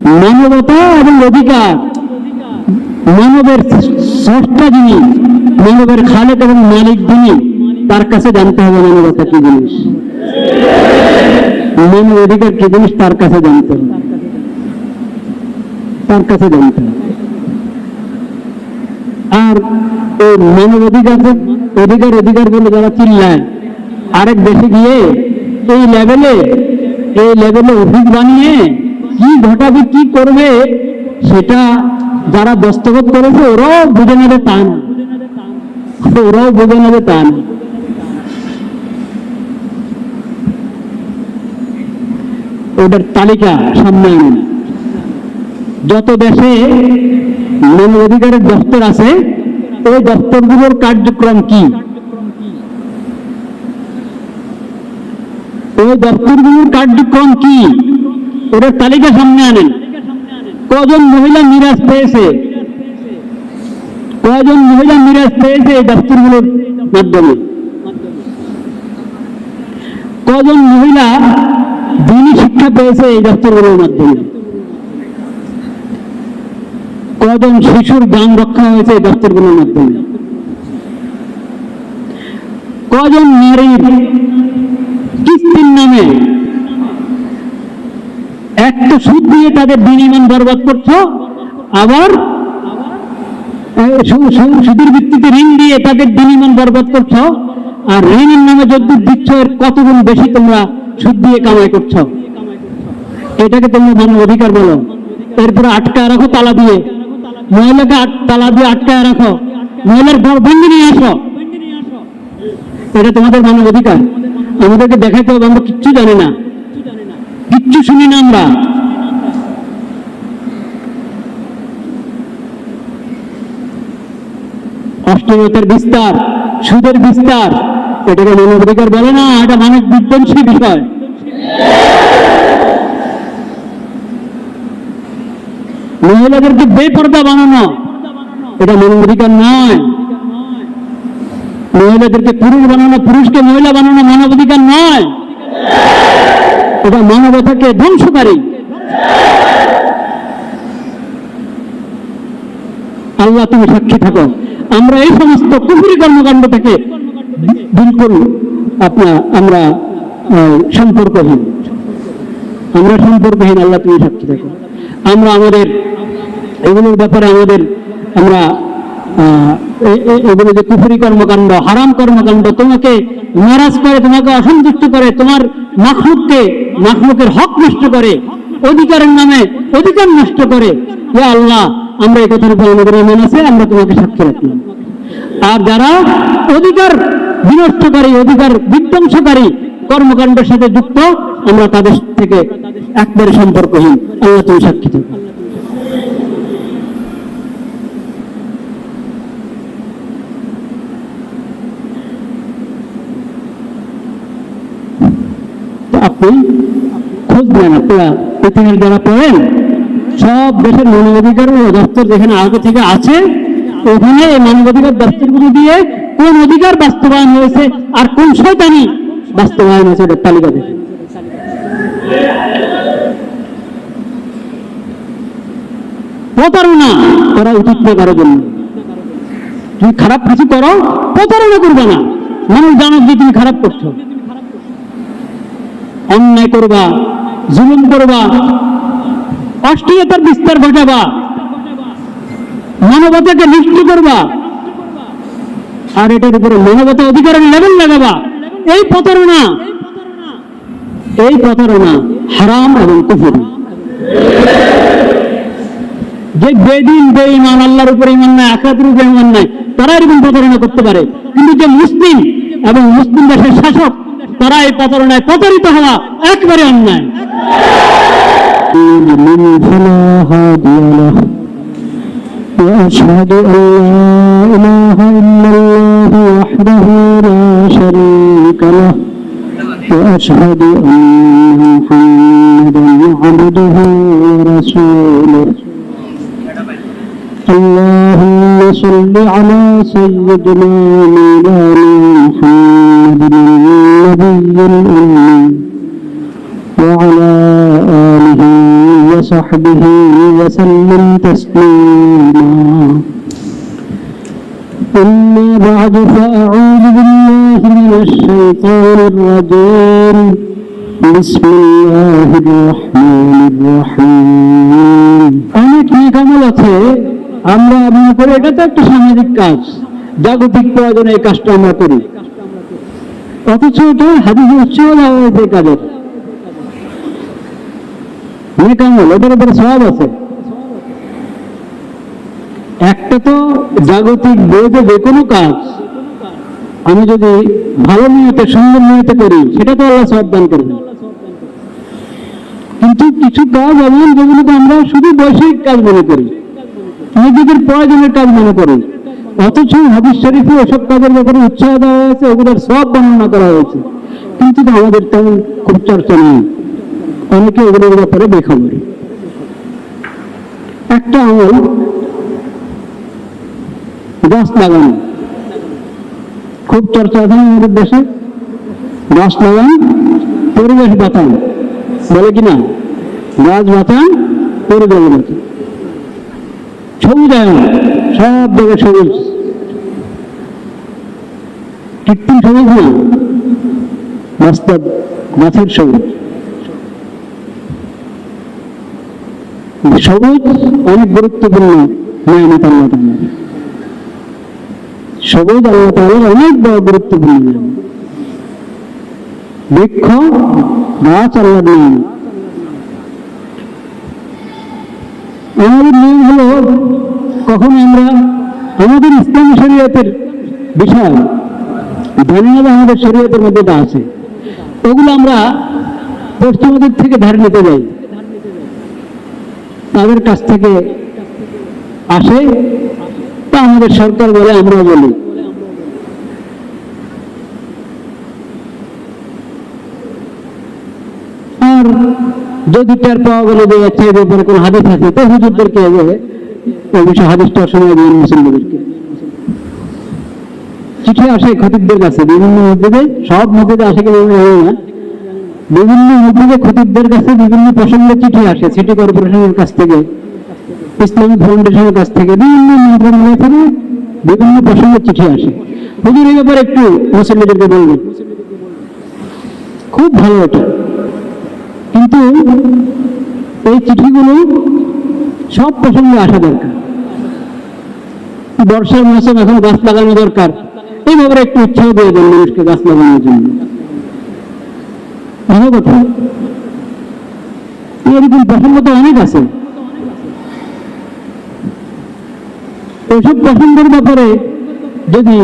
মানবতা এবং অধিকার। মানবের স্রষ্টা যিনি, মানবের খালেক এবং মালিক যিনি, তার কাছে জানতে হবে মানবতা কি জিনিস। মানব অধিকার কি জিনিস, তার কাছে জানতে হবে। তার কাছে জানতে হবে। আর এই মানব অধিকার অধিকার অধিকার বলে যারা চিল্লায়, আরেক দেশে গিয়ে এই লেভেলে এই লেভেলে অফিস বানিয়ে কি ঘটাবে, কি করবে, সেটা যারা দস্তখত করেছে, ওরাও বুঝে নেবে তা না। ওরাও বুঝে নেবে তা না। ওদের তালিকা সামনে আনুন। যত দেশে মানব অধিকারের দপ্তর আছে, ওই দপ্তরগুলোর কার্যক্রম কি? ওই দপ্তরগুলোর কার্যক্রম কি? ওদের তালিকা সামনে আনেন। কজন মহিলা মিরাজ পেয়েছে? কজন মহিলা মিরাজ পেয়েছে এই দপ্তরগুলোর মাধ্যমে? কজন মহিলা দিনী শিক্ষা পেয়েছে এই দপ্তরগুলোর মাধ্যমে? কজন শিশুর যান রক্ষা হয়েছে এই দপ্তরগুলোর মাধ্যমে? কজন নারীর কিস্তির নামে একটা সুদ দিয়ে তাদের ইমান বরবাদ করছ? আবার সুদের ভিত্তিতে ঋণ দিয়ে তাদের ইমান বরবাদ করছ? আর ঋণের নামে যদি দিচ্ছ, এর কত গুণ বেশি তোমরা সুদ দিয়ে কামাই করছ? এটাকে তোমরা মানব অধিকার বলো। এরপরে আটকায় রাখো তালা দিয়ে। মহিলাকে তালা দিয়ে আটকায় রাখো। মহিলার ঘর ভেঙে নিয়ে আসো। এটা তোমাদের মানব অধিকার। আমাদেরকে দেখাইতে হবে, আমরা কিচ্ছু জানি না। কিচ্ছু শুনি না আমরা। অষ্টমতার বিস্তার, সুদের বিস্তার, এটাকে মানব অধিকার বলে না, এটা মানব বিধ্বংসী বিষয়। মহিলাদেরকে বেপর্দা বানানো, এটা মানব অধিকার নয়। মহিলাদেরকে পুরুষ বানানো, পুরুষকে মহিলা বানানো মানব অধিকার নয়। এটা মানবতাকে ধ্বংসকারী। আল্লাহ, তুমি সাক্ষী থাকো। আমরা এই সমস্ত কুফুরি কর্মকাণ্ড থেকে বিলকুল আপনার আমরা সম্পর্কহীন। আমরা সম্পর্কহীন, আল্লাহ, তুমি সাক্ষী থাকো। আমরা আমাদের, এগুলোর ব্যাপারে আমাদের, আমরা এগুলো যে কুফুরি কর্মকাণ্ড, হারাম কর্মকাণ্ড, তোমাকে নারাজ করে, তোমাকে অসন্তুষ্ট করে, তোমার মাখলুককে, মাখলুকের হক নষ্ট করে, অধিকারের নামে অধিকার নষ্ট করে। আল্লাহ, আমরা এই কথার উপর আমাদের আছে, আমরা তোমাকে সাক্ষী আর যারা অধিকার বিনষ্টকারী, অধিকার বিধ্বংসকারী কর্মকাণ্ডের সাথে যুক্ত, আমরা তাদের থেকে একবারে সম্পর্কহীন। আল্লাহ তুমি সাক্ষী আপনি খোঁজ নেন, আপনারা পৃথিবীর যারা পড়েন, সব দেশের মানবাধিকার দপ্তর যেখানে আগে থেকে আছে, ওখানে এই মানবাধিকার দপ্তরগুলো দিয়ে কোন অধিকার বাস্তবায়ন হয়েছে আর কোন শয়তানি বাস্তবায়ন হয়েছে এটার তালিকা দেখে প্রতারণা করা উচিত না কারও জন্য। তুমি খারাপ কিছু করো, প্রতারণা করবে না। মানুষ জানো যে তুমি খারাপ করছ। অন্যায় করবা, জুলুম করবা, অশ্লীলতার বিস্তার ঘটাবা, মানবতাকে নষ্ট করবা, আর এটার উপরে মানবতা অধিকারের লেভেল লাগাবা। এই প্রতারণা এই প্রতারণা হারাম এবং কুফুর। যে বেদিন, বেঈমান, আল্লাহর উপরে ইমান নাই আখাতের উপরে ইমান নাই তারা এরকম প্রতারণা করতে পারে। কিন্তু যে মুসলিম এবং মুসলিম দেশের শাসক তারা এই প্রতারণায় প্রতারিত হওয়া একবারে অন্যায় وأشهد أن لا إله إلا الله وحده لا شريك له وأشهد أن محمدا عبده ورسوله اللهم صل على سيدنا مولانا محمد النبي الأمي وعلى آله وصحبه وسلم تسليما. أما بعد فأعوذ بالله من الشيطان الرجيم. بسم الله الرحمن الرحيم. أنا كي كملت আমরা মনে করি এটা তো একটা সামাজিক কাজ। জাগতিক প্রয়োজনে এই কাজটা আমরা করি। অথচ এটা হাদিসে উৎসাহ দেওয়া হয়েছে কাজের নিকামল এটার উপরে সব আছে। একটা তো জাগতিক বইতে যে কোনো কাজ, আমি যদি ভালো নিয়তে, সুন্দর নিয়তে করি, সেটা তো আল্লাহ সব দান করবে কিন্তু কিছু কাজ এমন যেগুলোকে আমরা শুধু বৈষয়িক কাজ মনে করি। নিজেদের প্রয়োজনের কাজ মনে করি। অথচ হাদিস শরীফে ওসব কাজের ব্যাপারে উৎসাহ দেওয়া হয়েছে, ওগুলোর সব বর্ণনা করা হয়েছে। কিন্তু আমাদের তেমন খুব চর্চা নেই। অনেকে ওগুলোর ব্যাপারে বেখবর। একটা আমল গাছ লাগানো। খুব চর্চা আছে আমাদের দেশে? গাছ লাগান, পরিবেশ বাঁচান। বলে কিনা গাছ বাঁচান, পরিবেশ বাঁচান। সবুজায়ন সব জায়গায় সবুজ। কৃত্রিম সবুজ না বাস্তব গাছের সবুজ সবুজ অনেক গুরুত্বপূর্ণ নিয়মিত আল্লাহ তাআলা সবুজ আল্লাহ অনেক বড় গুরুত্বপূর্ণ বৃক্ষ, গাছ আল্লাহ নিয়ম কখন আমরা আমাদের ইসলামী শরীয়তের বিষয় না আমাদের শরীয়তের মধ্যে আছে ওগুলো আমরা পশ্চিমদের থেকে ধার নিতে যাই। তাদের কাছ থেকে আসে, তা আমাদের সরকার বলে আমরা বলি। আর যদি টের পাওয়া গেলে যে এর ব্যাপারে কোনো হাদিস আছে, তো হুজুরদেরকে চিঠি আসে কাছে, বিভিন্ন কাছে বিভিন্ন প্রসঙ্গে চিঠি আসে, সিটি কর্পোরেশনের কাছ থেকে ইসলামিক ফাউন্ডেশনের কাছ থেকে, বিভিন্ন মন্ত্রণালয় বিভিন্ন প্রসঙ্গে চিঠি আসে। হুজুর, এই ব্যাপারে একটু মুসলিমদেরকে বলবেন। খুব ভালো এটা। কিন্তু এই চিঠিগুলো সব প্রসঙ্গে আসা দরকার। বর্ষার মৌসুম এখন গাছ লাগানো দরকার। এই ব্যাপারে একটু উৎসাহ দিয়ে দেন মানুষকে গাছ লাগানোর জন্য। এরকম প্রসঙ্গ তো অনেক আছে। প্রসঙ্গের ব্যাপারে যদি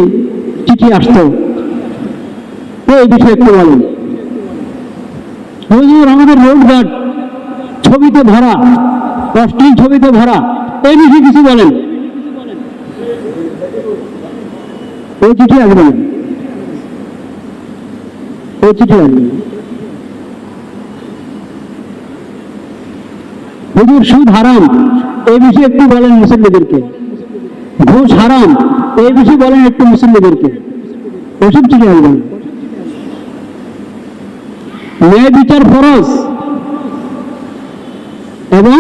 চিঠি আসতো, তো এই বিষয়ে একটু বলেন। হুজুর আমাদের রোডঘাট ছবিতে ভরা অশ্লীল ছবিতে ভরা। এই বিষয়ে কিছু বলেন। ওই চিঠি আসবে না ওই চিঠি আসবে না হুজুর, সুদ হারাম। এই বিষয়ে একটু বলেন মুসল্লিদেরকে। ঘুষ হারাম। এই বিষয়ে বলেন একটু মুসল্লিদেরকে। ওসব চিঠি আসবে না ন্যায় বিচার ফরজ। এবং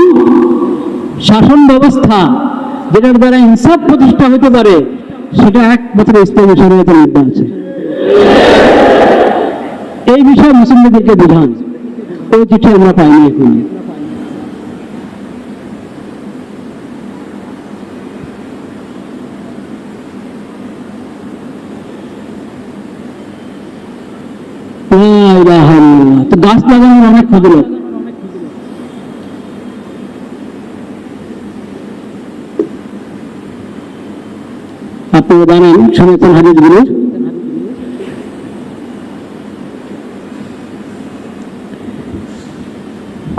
শাসন ব্যবস্থা যেটার দ্বারা ইনসাফ প্রতিষ্ঠা হতে পারে, সেটা একমাত্র ইসলামী শরীয়তের মধ্যে আছে এই বিষয়ে মুসলিমদেরকে বিধান ওই চিঠি আমরা পাইনি এখন। গাছ লাগানোর অনেক ফজিলত। আপনি জানেন শুনেছেন হাদিসগুলো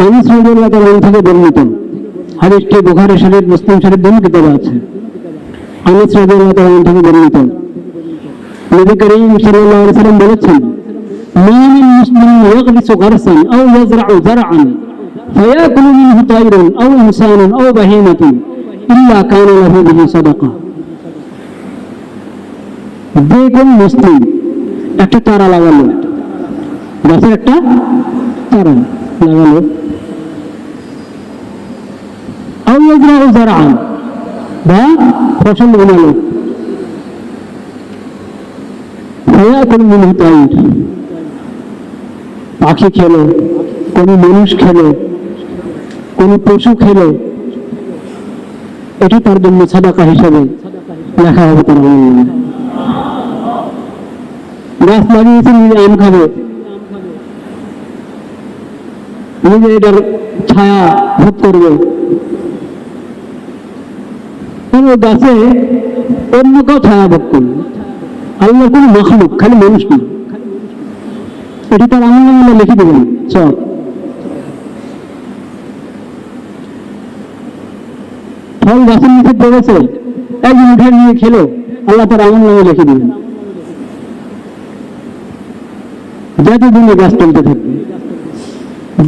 আনিস রাদিয়াল্লাহু তাআলা আনহু থেকে বর্ণিত হাদিসটি বুখারী শরীফ মুসলিম শরীফ দুটো কিতাবে আছে আনিস রাদিয়াল্লাহু তাআলা আনহু থেকে বর্ণিত নবী করিম সাল্লাল্লাহু আলাইহি সাল্লাম বলেছেন ما من مسلم يغرس غرسا أو يزرع زرعا فيأكل منه طير أو إنسان أو بهيمة إلا كان له به صدقة কোন মুসলিম, একটা তারা লাগালো। গাছের একটা তারা লাগালো। ইয়াজরাউ জারআন বা ফসল তাইর পাখি খেলো, কোনো মানুষ খেলো, কোনো পশু খেলো। এটি তার জন্য সাদাকা হিসাবে লেখা হবে তার। গাছ লাগিয়েছে নিজে আম খাবে। নিজে এটার ছায়া ভোগ করবে। কোনো গাছে অন্য কেউ ছায়া ভোগ করবে। আল্লাহ কোনো মখলুক, খালি মানুষ না। এটি তার আমল নামে লিখে দেবেন। সব ফল গাছের নিচে পড়েছে, একদিন উঠে নিয়ে খেলো, আল্লাহ তার আমল নামে লিখে দিবেন যতদিন এই গাছ চলতে থাকবে,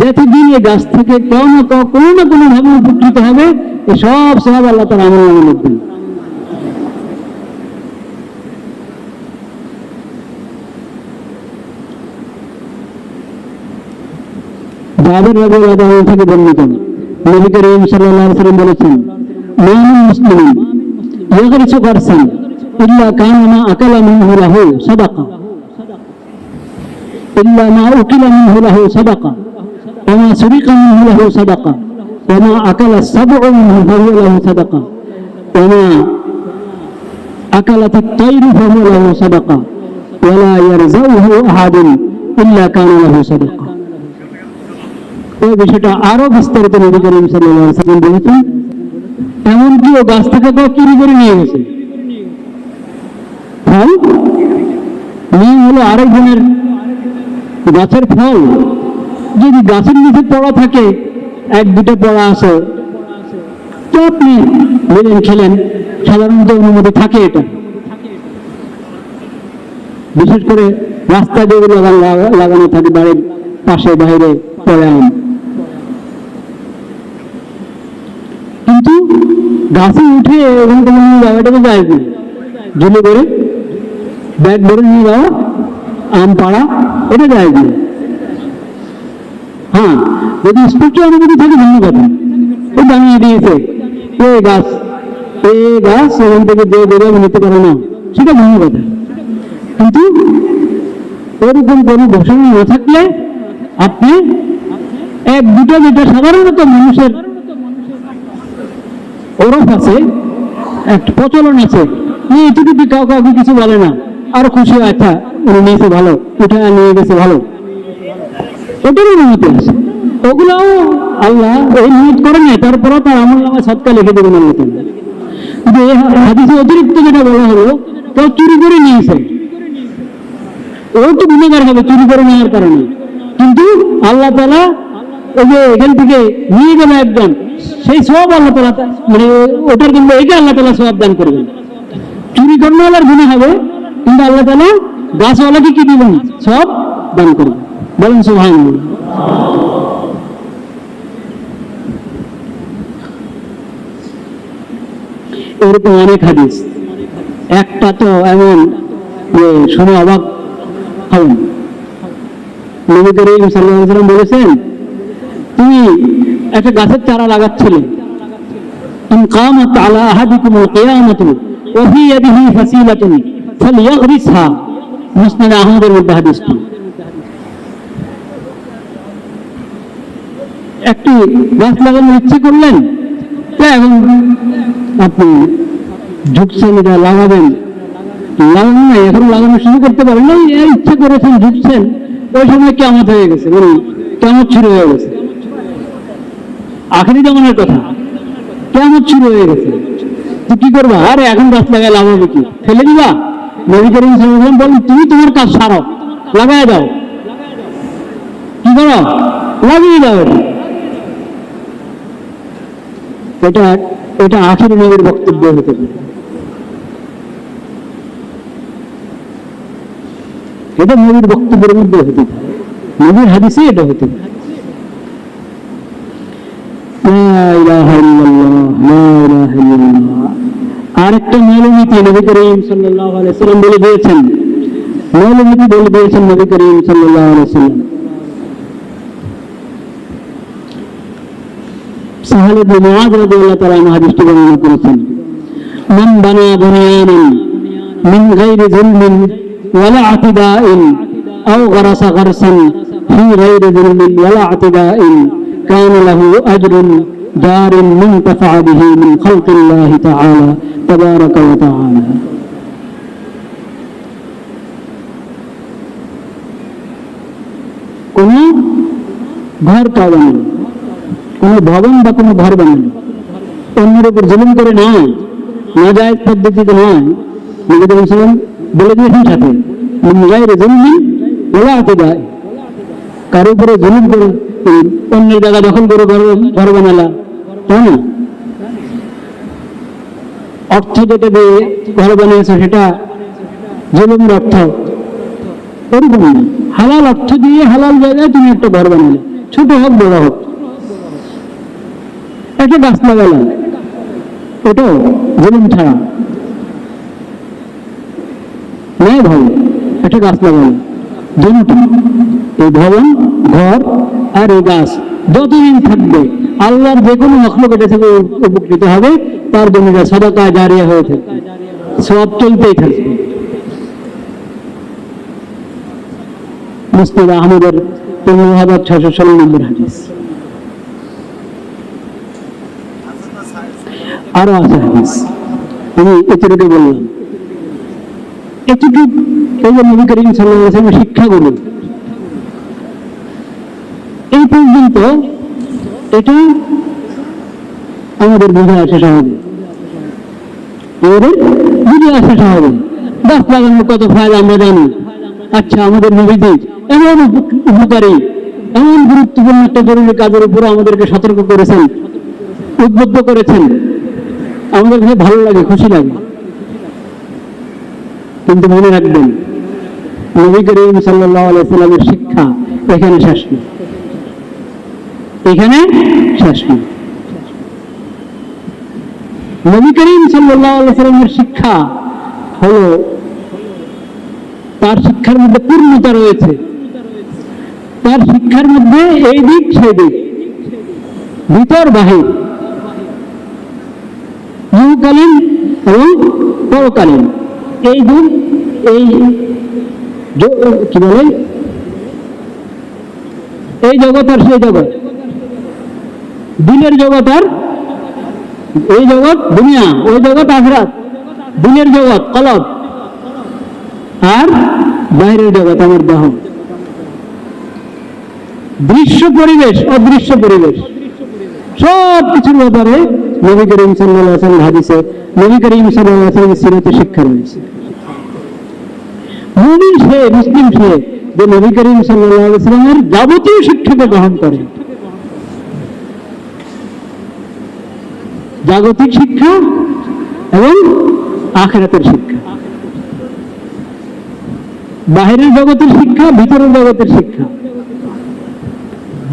যতদিন এই গাছ থেকে কেউ না কেউ কোনো না কোনো ভাবে উপকৃত হবে এই সব সব আল্লাহ তার আমল নামে লিখবেন আনহু থেকে বর্ণিত। নবী করিম সাল্লাল্লাহু আলাইহি ওয়াসাল্লাম বলেছেন, মামিন মুসলিমিন ইয়াগরিসু গারসান ইল্লা কানা আকালা মিনহু লাহু সাদাকা। ইল্লা মা উকিলা মিনহু লাহু সাদাকা وما سرق منه له صدقة وما أكل السبع منه فهو له صدقة وما أكلت الطير فهو له صدقة ولا يرزقه أحد إلا كان له صدقة ওই বিষয়টা আরো বিস্তারিত নবী করিম সাল্লাল্লাহু আলাইহি ওয়াসাল্লাম বলেছেন এমনকি ও গাছ থেকে কেউ চুরি করে নিয়ে গেছে ফল নিয়ে হলো আরেকজনের গাছের ফল। যদি গাছের নিচে পড়া থাকে, এক দুটো পড়া আছে। তো আপনি নিলেন খেলেন। সাধারণত অনুমতি থাকে এটা। বিশেষ করে রাস্তা লাগা- লাগানো থাকে, বাড়ির পাশে, বাইরে পড়ে কিন্তু গাছে উঠে ওখান থেকে নিয়ে যায় ঝুলে করে ব্যাগ ভরে নিয়ে যাওয়া, আম পাড়া এটা যায় না হ্যাঁ যদি স্পষ্ট অনুমতি থাকে ভিন্ন কথা। ও জানিয়ে দিয়েছে, এ গাছ এ গাছ, এখান থেকে যে দেবে আমি নিতে পারো না। সেটা ভিন্ন কথা। কিন্তু ওরকম কোনো ঘোষণা না থাকলে আপনি এক দুটো যেটা সাধারণত মানুষের ওরফ আছে একটা প্রচলন আছে। এটুকু কাউ কাউকে কিছু বলে না। আরও খুশি আচ্ছা উনি নিয়েছে ভালো, উঠে নিয়ে গেছে ভালো। ওটারও অনুমতি আছে ওগুলাও আল্লাহ ওই নিয়ত করে নেয় তারপরেও তার আমল নামে সৎকা লিখে দেবেন আল্লাহ কিন্তু এই হাদিসে অতিরিক্ত যেটা বলা হলো কেউ চুরি করে নিয়েছে। ও তো গুণেগার হবে চুরি করে নেওয়ার কারণে। কিন্তু আল্লাহ তালা ওই যে এখান থেকে নিয়ে গেল একজন, সেই সব আল্লাহ তালা মানে ওটার জন্য এটা আল্লাহ তালা সব দান করবেন। চুরি করনেওয়ালার গুণে হবে কিন্তু আল্লাহ তালা গাছওয়ালাকে কি দিবেন? সব দান করবেন বলেন সুহান এরকম অনেক হাদিস। একটা তো এমন শুনে অবাক হবেন। নবী করিম সাল্লাম বলেছেন, তুমি একটা গাছের চারা লাগাচ্ছিলে। তুমি কামত আলা আহাদিকুম কেয়ামত ওহি আদিহি তুমি গাছ লাগানোর ইচ্ছে করলেন আপনি এটা লাগাবেন। লাগানো এখন লাগানো শুরু করতে পারেন। না ইচ্ছে করেছেন ঢুকছেন ওই সময় কেমন হয়ে গেছে মানে বলুন কেমন শুরু হয়ে গেছে। আখেরি জামানের কথা কেমন শুরু হয়ে গেছে। তুই কি করবা? আরে এখন গাছ লাগাই লাভ কি? ফেলে দিবা? নবী করিম ওয়াসাল্লাম বলেন তুমি তোমার কাজ সারো, লাগাই দাও। কি করো? লাগিয়ে দাও এটা। এটা এটা আখেরি নবীর বক্তব্য হতে পারে। এটা নবীর বক্তব্যের মধ্যে হতে পারে। নবীর হাদিসে এটা হতে পারে। আরেকটা মৌলনীতি নবী করিম সাল্লাল্লাহু আলাইহি সাল্লাম বলে দিয়েছেন মৌলনীতি বলে দিয়েছেন নবী করিম সাল্লাল্লাহু আলাইহি সাল্লাম সাহাল ইবনে মুআয রাদিয়াল্লাহু তাআলা আনহু হাদিসটি বর্ণনা করেছেন মান বানা বুনিয়ানান মিন গায়রি যুলমিন ওয়ালা আতিদাইন আও গারাসা গারসান ফি গায়রি যুলমিন ওয়ালা আতিদাইন كان له أجر دار منتفع به من خلق الله تعالى تبارك وتعالى কোন ঘর কাজ বানানো কোন ভবন বা কোনো ঘর বানানো অন্যের উপর জুলুম করে নয় নাজায়জ পদ্ধতিতে নয় নবী সালাম বলে দিয়েছেন সাথে গায়ের জমি ওলা হাতে দেয় কারো উপরে জুলুম করে এই অন্যের জায়গা দখল করে ঘর ঘর বানালা তাই না অর্থ যেটা দিয়ে ঘর বানিয়েছে, সেটা জুলুমের অর্থ। হালাল অর্থ দিয়ে হালাল জায়গায় তুমি একটা ঘর বানালে। ছোট হোক, বড় হোক। একটা গাছ লাগালাম এটাও জুলুম ছাড়া। ন্যায় ভাবে একটা গাছ লাগালাম দুটো এই ভবন, ঘর আর এই গাছ। যতদিন থাকবে, আল্লাহর যে কোনো মখলুক এটা থেকে উপকৃত হবে, তার জন্য এটা সদাকা জারিয়া হয়ে থাকবে। সব চলতেই থাকবে। মুস্তাদ আহমদের পনেরো হাজার ষোলো নম্বর হাদিস। আরও আছে হাদিস। আমি এতটুকু বললাম। এতটুকু এই যে নবী করিম সাল্লাহ শিক্ষাগুলো পর্যন্ত এটা আমাদের বুঝে আসে সহজে আমাদের বুঝে আসে সহজে গাছ লাগানোর কত ফায়দা আমরা জানি। আচ্ছা আমাদের নবীজি এমন উপকারী, এমন গুরুত্বপূর্ণ একটা জরুরি কাজের উপরে আমাদেরকে সতর্ক করেছেন, উদ্বুদ্ধ করেছেন। আমাদের কাছে ভালো লাগে, খুশি লাগে। কিন্তু মনে রাখবেন, নবী করিম সাল্লাহ আলাইসাল্লামের শিক্ষা এখানে শেষ নয়। এখানে শেষ নয় নবী করিম আলাইসাল্লামের শিক্ষা হলো, তার শিক্ষার মধ্যে পূর্ণতা রয়েছে। তার শিক্ষার মধ্যে এই দিক, সেই দিক। ভিতর, বাহির। ইহকালীন এবং পরকালীন। এই দিক এই কি বলে? এই জগৎ আর সেই জগৎ। দিনের জগৎ আর এই জগৎ দুনিয়া, ওই জগৎ আখরাত। দিনের জগৎ, কলব। আর বাইরের জগৎ, আমার দেহ। দৃশ্য পরিবেশ, অদৃশ্য পরিবেশ। সব কিছুর ব্যাপারে নবী করিম সাল্লাহ হাদিসে, নবী করিম সাল্লাহ শিক্ষা রয়েছে। মুমিন সে, মুসলিম সে, যে নবী করিম সাল্লাহ সাল্লামের যাবতীয় শিক্ষাকে গ্রহণ করে। জাগতিক শিক্ষা এবং আখেরাতের শিক্ষা। বাহিরের জগতের শিক্ষা, ভিতরের জগতের শিক্ষা।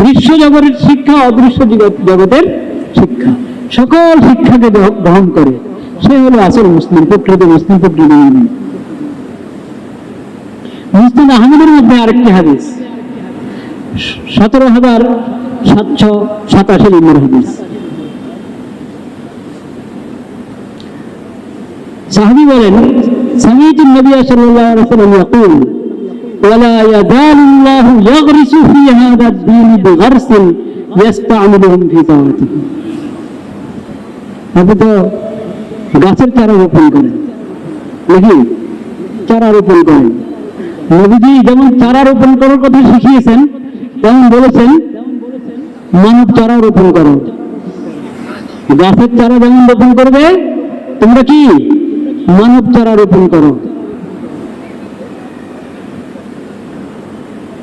দৃশ্য জগতের শিক্ষা, অদৃশ্য জগতের শিক্ষা। সকল শিক্ষাকে গ্রহ- গ্রহণ করে সে হলো আসল মুসলিম, প্রকৃত মুসলিম প্রকৃত মুসলিম আহমদের মধ্যে আরেকটি হাদিস। সতেরো হাজার সাতশো সাতাশি নম্বর হাদিস। সাহাবি বলেন سمعت النبي صلى الله عليه وسلم يقول ولا يزال الله يغرس في هذا الدين بغرس يستعملهم في طاعته আপনি তো গাছের চারা রোপণ করেন নাকি চারা রোপণ করেন নবীজি যেমন চারা রোপণ করার কথা শিখিয়েছেন তেমন বলেছেন মানব চারা রোপণ করো গাছের চারা যেমন রোপণ করবে তোমরা কি মানব চারা রোপণ করো।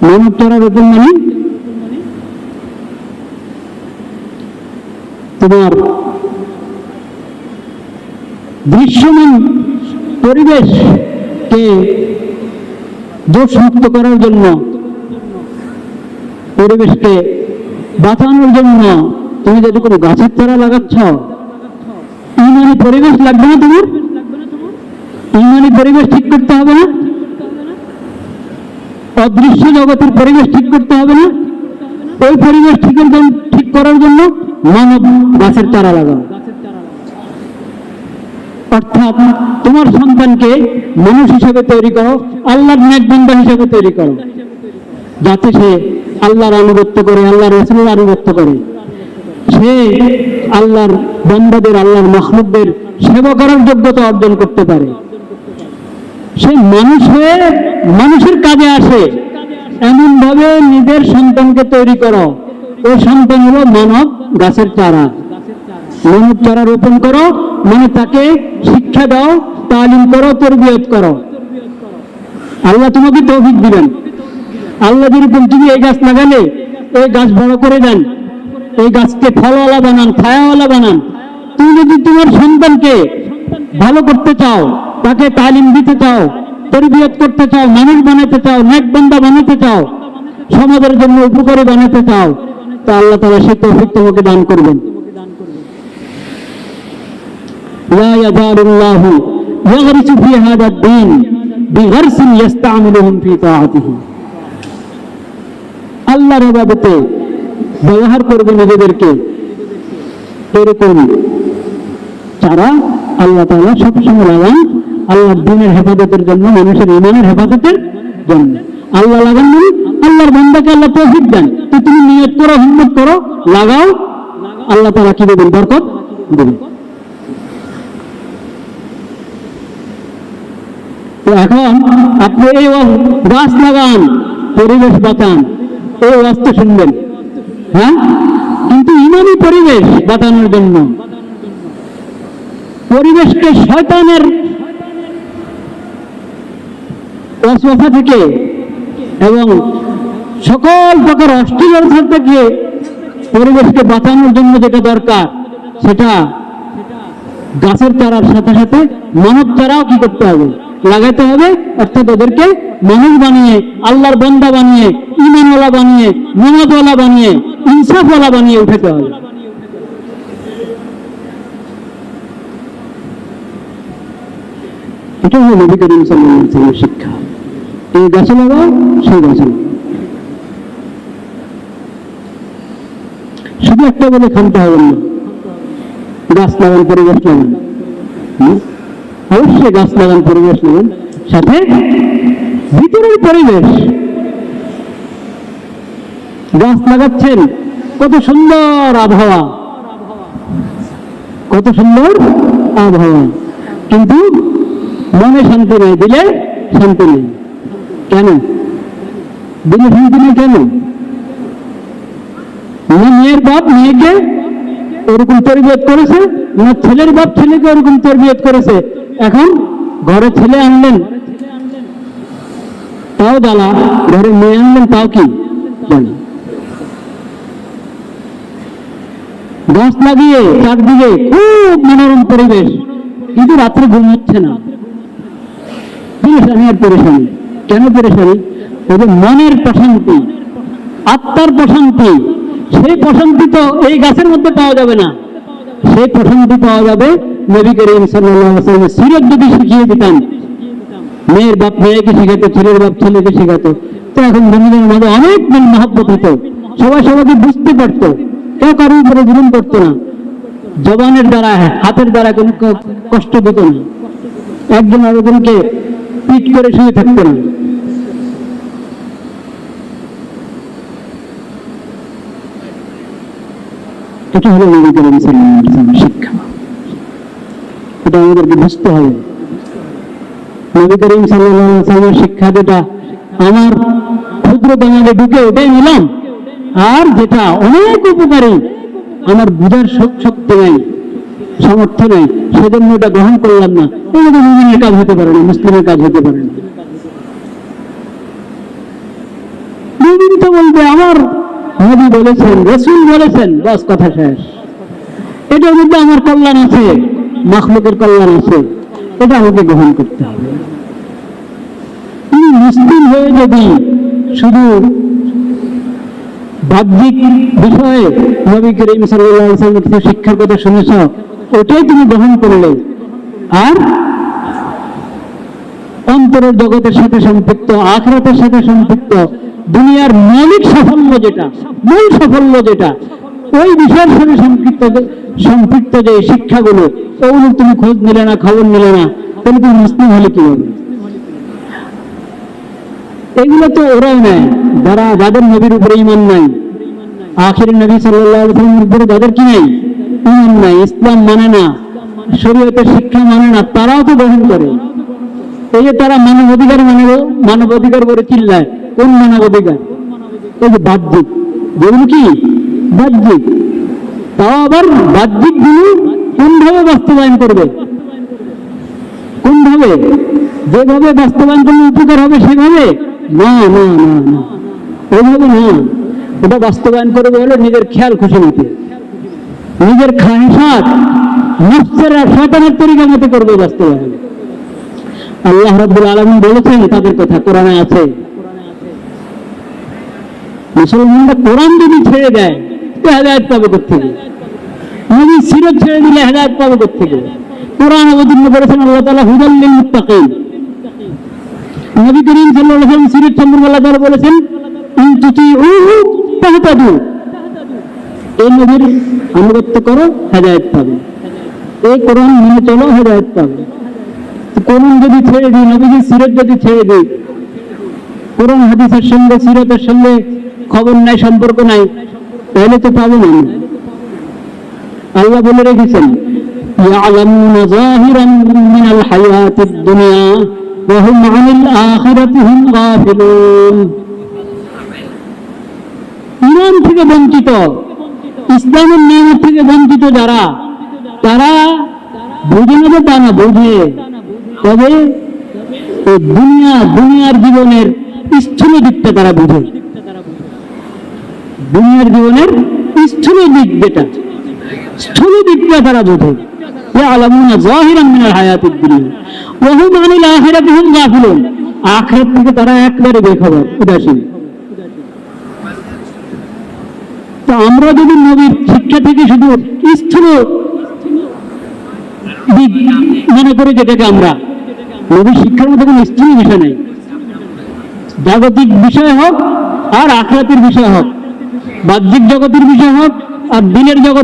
মানব চারা রোপণ মানে? তোমার দৃশ্যমান পরিবেশকে দোষমুক্ত করার জন্য, পরিবেশকে বাঁচানোর জন্য তুমি যদি কোনো গাছের চারা লাগাচ্ছ ইমানি পরিবেশ লাগবে না তোমার? ইমানি পরিবেশ ঠিক করতে হবে না? অদৃশ্য জগতের পরিবেশ ঠিক করতে হবে না? ওই পরিবেশ জন্য ঠিক করার জন্য মানব গাছের চারা লাগাও। অর্থাৎ তোমার সন্তানকে মানুষ হিসেবে তৈরি করো, আল্লাহর নেকবন্ধা হিসেবে তৈরি করো। যাতে সে আল্লাহর আনুগত্য করে, আল্লাহর রসুলের আনুগত্য করে। সে আল্লাহর বন্দাদের, আল্লাহর মখলুকদের সেবা করার যোগ্যতা অর্জন করতে পারে। সে মানুষ হয়ে মানুষের কাজে আসে। এমন ভাবে নিজের সন্তানকে তৈরি করো। ও সন্তান হলো মানব গাছের চারা। মানব চারা রোপণ করো মানে তাকে শিক্ষা দাও, তালিম করো, তরবিয়ত করো। আল্লাহ তোমাকে তৌফিক দিবেন। আল্লাহ যেরকম তুমি এই গাছ লাগালে, এই গাছ বড় করে দেন। এই গাছকে ফলওয়ালা বানান, ছায়াওয়ালা বানান। তুমি যদি তোমার সন্তানকে ভালো করতে চাও তাকে তালিম দিতে চাও, তরবিয়ত করতে চাও, মানুষ বানাতে চাও নেকবন্দা বানাতে চাও, সমাজের জন্য উপকারী বানাতে চাও, তা আল্লাহ তালা সে তৌফিক তোমাকে দান করবেন। আল্লাহর বাবতে ব্যবহার করবে নিজেদেরকে। এরকম তারা আল্লাহ তালা সবসময় লাগান আল্লাহর দিনের হেফাজতের জন্য, মানুষের ইমানের হেফাজতের জন্য। আল্লাহ লাগান মানে আল্লাহর বান্দাকে আল্লাহ তৌফিক দেন। তো তুমি নিয়ত করো, হিম্মত করো, লাগাও, আল্লাহ তাআলা কি দেবেন? বরকত দেবেন। তো এখন আপনি এই গাছ লাগান, পরিবেশ বাঁচান। এই ওয়াজটা শুনবেন। হ্যাঁ? কিন্তু ইমানি পরিবেশ বাঁচানোর জন্য। পরিবেশকে শয়তানের অসফা থেকে এবং সকল প্রকার অশ্লীলতা থেকে পরিবেশকে বাঁচানোর জন্য যেটা দরকার, সেটা গাছের চারার সাথে সাথে মানব চারাও কি করতে হবে? লাগাতে হবে, অর্থাৎ ওদেরকে মানুষ বানিয়ে, আল্লাহর বন্দা বানিয়ে, ইমানওয়ালা বানিয়ে নামাজওয়ালা বানিয়ে, ইনসাফওয়ালা বানিয়ে উঠাতে হবে। এটা হলো নবী করিম সাল্লাল্লাহু শিক্ষা। এই গাছে লাগাও সেই গাছে শুধু একটা বলে খামতে হবে না। গাছ লাগান, পরিবেশ লাগান। অবশ্যই গাছ লাগান, পরিবেশ লাগান। সাথে ভিতরের পরিবেশ। গাছ লাগাচ্ছেন, কত সুন্দর আবহাওয়া। কত সুন্দর আবহাওয়া। কিন্তু মনে শান্তি নেই, দিলে শান্তি নেই। কেন? দিলে শান্তি নেই কেন? না মেয়ের বাপ মেয়েকে ওরকম তরবিয়ত করেছে, না ছেলের বাপ ছেলেকে ওরকম তরবিয়ত করেছে? এখন ঘরে ছেলে আনলেন। তাও জ্বালা ঘরে মেয়ে আনলেন, তাও কি? গাছ লাগিয়ে চারদিকে খুব মনোরম পরিবেশ। কিন্তু রাত্রে ঘুম হচ্ছে না। পেরেশানি আর পেরেশানি কেন পেরেশানি ওই যে মনের প্রশান্তি, আত্মার প্রশান্তি, সেই প্রশান্তি তো এই গাছের মধ্যে পাওয়া যাবে না। সেই প্রশান্তি পাওয়া যাবে নবী করিম সাল্লামের সিরত যদি শিখিয়ে দিতাম মেয়ের বাপ মেয়েকে শিখাতো, ছেলের বাপ ছেলেকে শিখাতো। তো এখন বন্ধুদের মধ্যে অনেক মিল মহাব্বত হতো। সবাই সবাইকে বুঝতে পারতো। কেউ কারোর উপরে জুলুম করতো না। জবানের দ্বারা, হাতের দ্বারা কোনো কষ্ট দিত না। একজন আরেকজনকে পিট করে শুয়ে থাকতো না এটা হলো নবী করিম শিক্ষা? এটা হবে। নবী করিম শিক্ষা যেটা, আমার ক্ষুদ্র দামালে ঢুকে ওটাই নিলাম আর যেটা অনেক উপকারী, আমার বুঝার শক- শক্তি নাই। সামর্থ্য নেই। সেজন্য ওটা গ্রহণ করলাম না। এগুলো মুমিনের কাজ হতে পারে না, মুসলিমের কাজ হতে পারে না। মুমিন তো বলবে আমার নবী বলেছেন, রসুল বলেছেন, বাস কথা শেষ। এটার মধ্যে আমার কল্যাণ আছে, মাখলুকের কল্যাণ আছে। এটা আমাকে গ্রহণ করতে হবে। মুসলিম হয়ে যদি শুধু বাহ্যিক বিষয়ে নবী করিম আলাইহি শিক্ষার কথা শুনেছ ওটাই তুমি গ্রহণ করলে। আর? অন্তরের জগতের সাথে সম্পৃক্ত, আখরাতের সাথে সম্পৃক্ত, দুনিয়ার মৌলিক সাফল্য যেটা, মূল সাফল্য যেটা, ওই বিষয়ের সঙ্গে সম্পৃক্ত সম্পৃক্ত যে শিক্ষাগুলো, ওগুলো তুমি খোঁজ নিলে না, খবর নিলে না, তাহলে তুমি মুসলিম হলে কি হবে? এগুলো তো ওরাও নেয়, যারা যাদের নবীর উপরে ইমান নাই, আখির নবী সাল্লামের উপরে যাদের কি নাই? ইমান নাই ইসলাম মানে না শরীয়তের শিক্ষা মানে না, তারাও তো গ্রহণ করে। এই যে তারা মানব অধিকার মানে মানব অধিকার করে চিল্লায়। কোন মানব অধিকার? এই যে বাহ্যিক। কি? বাহ্যিক। তাও আবার বাহ্যিকগুলো কোনভাবে বাস্তবায়ন করবে? কোনভাবে? যেভাবে বাস্তবায়ন করলে উপকার হবে, সেভাবে? না না না না। ওইভাবে না। ওটা বাস্তবায়ন করবে হলে নিজের খেয়াল খুশি মতে নিজের খাহিসাত নফসের শয়তানের তরিকা মতো করবে বাস্তবায়ন আল্লাহ রাব্বুল আলামিন বলেছেন, তাদের কথা কোরআনে আছে। মুসলমানরা কোরআন যদি ছেড়ে দেয়, তো হেদায়ত পাবে কোথেকে নবী সিরত ছেড়ে দিলে হেদায়ত পাবে কোথেকে কোরআন অবতীর্ণ করেছেন আল্লাহ তাআলা হুদাল্লিল মুত্তাকিন। নবী করিম সাল্লাল্লাহু আলাইহি ওয়াসাল্লাম সিরত সম্পর্কে আল্লাহ তাআলা বলেছেন, ইন তুতিউহু তাহতাদু এই নবীর আনুগত্য করো হেদায়েত পাবে এই কোরআন মেনে চলো হেদায়েত পাবে তো কোরআন যদি ছেড়ে দিই নবীজি সিরত যদি ছেড়ে দিই কোরআন হাদিসের সঙ্গে সিরতের সঙ্গে খবর নাই সম্পর্ক নাই তাহলে তো পাবো না আমরা। আল্লাহ বলে রেখেছেন يعلمون ظاهرا من الحياة الدنيا وهم عن الآخرة هم غافلون ইমান থেকে বঞ্চিত ইসলামের নিয়মের থেকে বঞ্চিত যারা তারা বুঝে নেবে তা না বুঝে তবে এই দুনিয়া দুনিয়ার জীবনের স্থূল দিকটা তারা বুঝে দুনিয়ার জীবনের স্থূল দিক যেটা স্থূল দিকটা তারা বোঝে يعلمون ظاهرا من الحياة الدنيا وهم عن الآخرة هم غافلون আখিরাত থেকে তারা একবারে বেখবর উদাসীন আমরা যদি নবীর শিক্ষা থেকে শুধু স্থূল দিক মনে করি যেটাকে আমরা। নবীর শিক্ষার মধ্যে কোনো স্থূল বিষয় নেই। জাগতিক বিষয় হোক আর আখরাতের বিষয় হোক, বাহ্যিক জগতের বিষয় হোক আর দিনের জগৎ